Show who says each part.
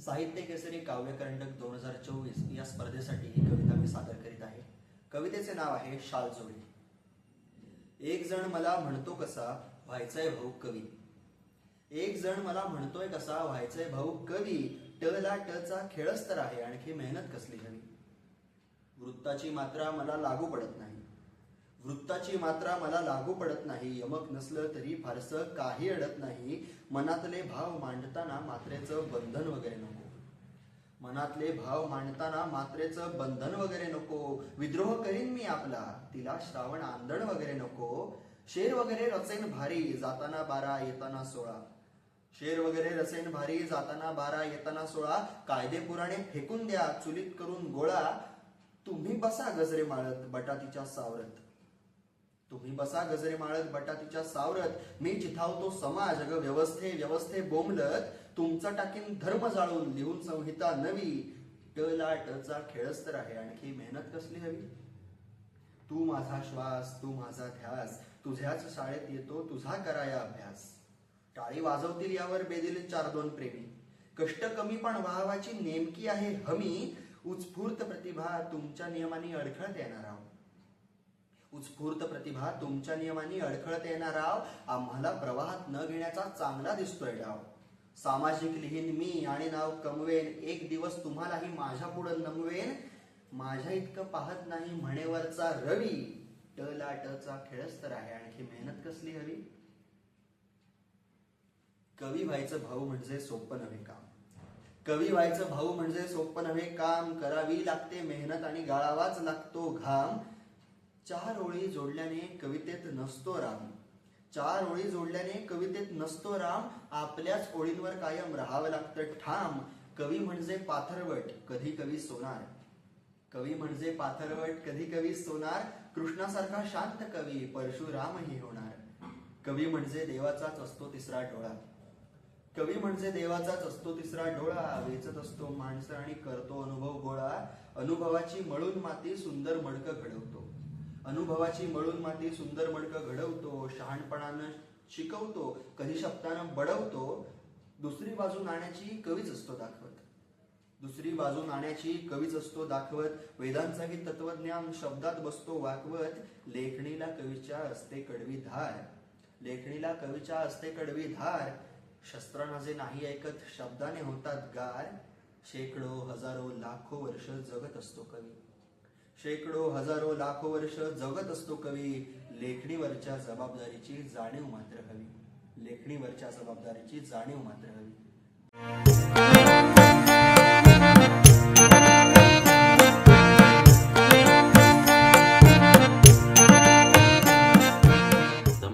Speaker 1: साहित्य केसरी काव्यकंडक दोन हजार चोवीस या स्पर्धेसाठी ही कविता मी सादर करीत आहे. कवितेचे नाव आहे शालजोडी. एक जण मला म्हणतो कसा व्हायचाय भाऊ कवी. एक जण मला म्हणतोय कसा व्हायचाय भाऊ कवी. टला टचा खेळच तर आहे आणखी मेहनत कसली हवी? वृत्ताची मात्रा मला लागू पडत नाही. वृत्ताची मात्रा मला लागू पडत नाही. यमक नसलं तरी फारसं काही अडत नाही. मनातले भाव मांडताना मात्रेचं बंधन वगैरे नको. मनातले भाव मांडताना मात्रेचं बंधन वगैरे नको. विद्रोह करीन मी आपला. तिला श्रावण आंदण वगैरे नको. शेर वगैरे रचेन भारी जाताना बारा येताना सोळा. शेर वगैरे रसेन भारी जाताना बारा येताना सोळा. कायदे पुराणे फेकून द्या चुलीत करून गोळा. तुम्ही बसा गजरे माळत बटातीच्या सावरत. तुम्ही बसा गजरे माळत बटातीच्या सावरत. मी चिथावतो समाज. अग व्यवस्थे व्यवस्थे बोंबलत. तुमचा टाकीन धर्म जाळून लिहून संहिता नवी. टला टचा खेळच तर आहे. आणखी मेहनत कसली हवी? तू माझा श्वास तू माझा ध्यास. तुझ्याच शाळेत येतो तुझा कराया अभ्यास. टाळी वाजवतील यावर बेदिले चार दोन प्रेमी. कष्ट कमी पण वाहवाची नेमकी आहे हमी. उत्स्फूर्त प्रतिभा तुमच्या नियमाने अडखळत येणार आहोत. उत्स्फूर्त प्रतिभा तुमच्या नियमांनी अडखळत येणार आव आम्हाला प्रवाहात न घेण्याचा चांगला दिसतोय डाव. सामाजिक लिहीन मी आणि नाव कमवेन. एक दिवस तुम्हालाही माझ्या पुढे नमवेन. माझ्या इतकं पाहत नाही म्हणेवरचा रवी. टला टचा खेळच तर आहे. आणखी मेहनत कसली हवी? कवी व्हायचं भाऊ म्हणजे सोपं नव्हे काम. कवी व्हायचं भाऊ म्हणजे सोपं नव्हे काम. करावी लागते मेहनत आणि गाळावाच लागतो घाम. चार ओळी जोडल्याने कवितेत नसतो राम. चार ओळी जोडल्याने कवितेत नसतो राम आपल्याच ओळींवर कायम राहावं लागतं ठाम. कवी म्हणजे पाथरवट कधी कवी सोनार. कवी म्हणजे पाथरवट कधी कवी सोनार. कृष्णासारखा शांत कवी परशुरामही होणार. कवी म्हणजे देवाचाच असतो तिसरा डोळा. कवी म्हणजे देवाचाच असतो तिसरा डोळा. वेचत असतो माणसं आणि करतो अनुभव गोळा. अनुभवाची मळून माती सुंदर मडकं घडवतो. अनुभवाची मळून माती सुंदर मडकं घडवतो शहाणपणानं शिकवतो कधी शब्दानं बडवतो दुसरी बाजू नाण्याची कवीच असतो दाखवत. दुसरी बाजू नाण्याची कवीच असतो दाखवत वेदांचाही तत्वज्ञान शब्दात बसतो वाकवत लेखणीला कवीच्या असते कडवी धार. लेखणीला कवीच्या असते कडवी धार शस्त्रांना जे नाही ऐकत शब्दाने होतात गार. शेकडो हजारो लाखो वर्ष जगत असतो कवी. शेकडो हजारो लाखो वर्ष जगत असतो कवी. लेखणीवरच्या जबाबदारीची जाणीव मात्र हवी. लेखणीवरच्या जबाबदारीची जाणीव मात्र हवी.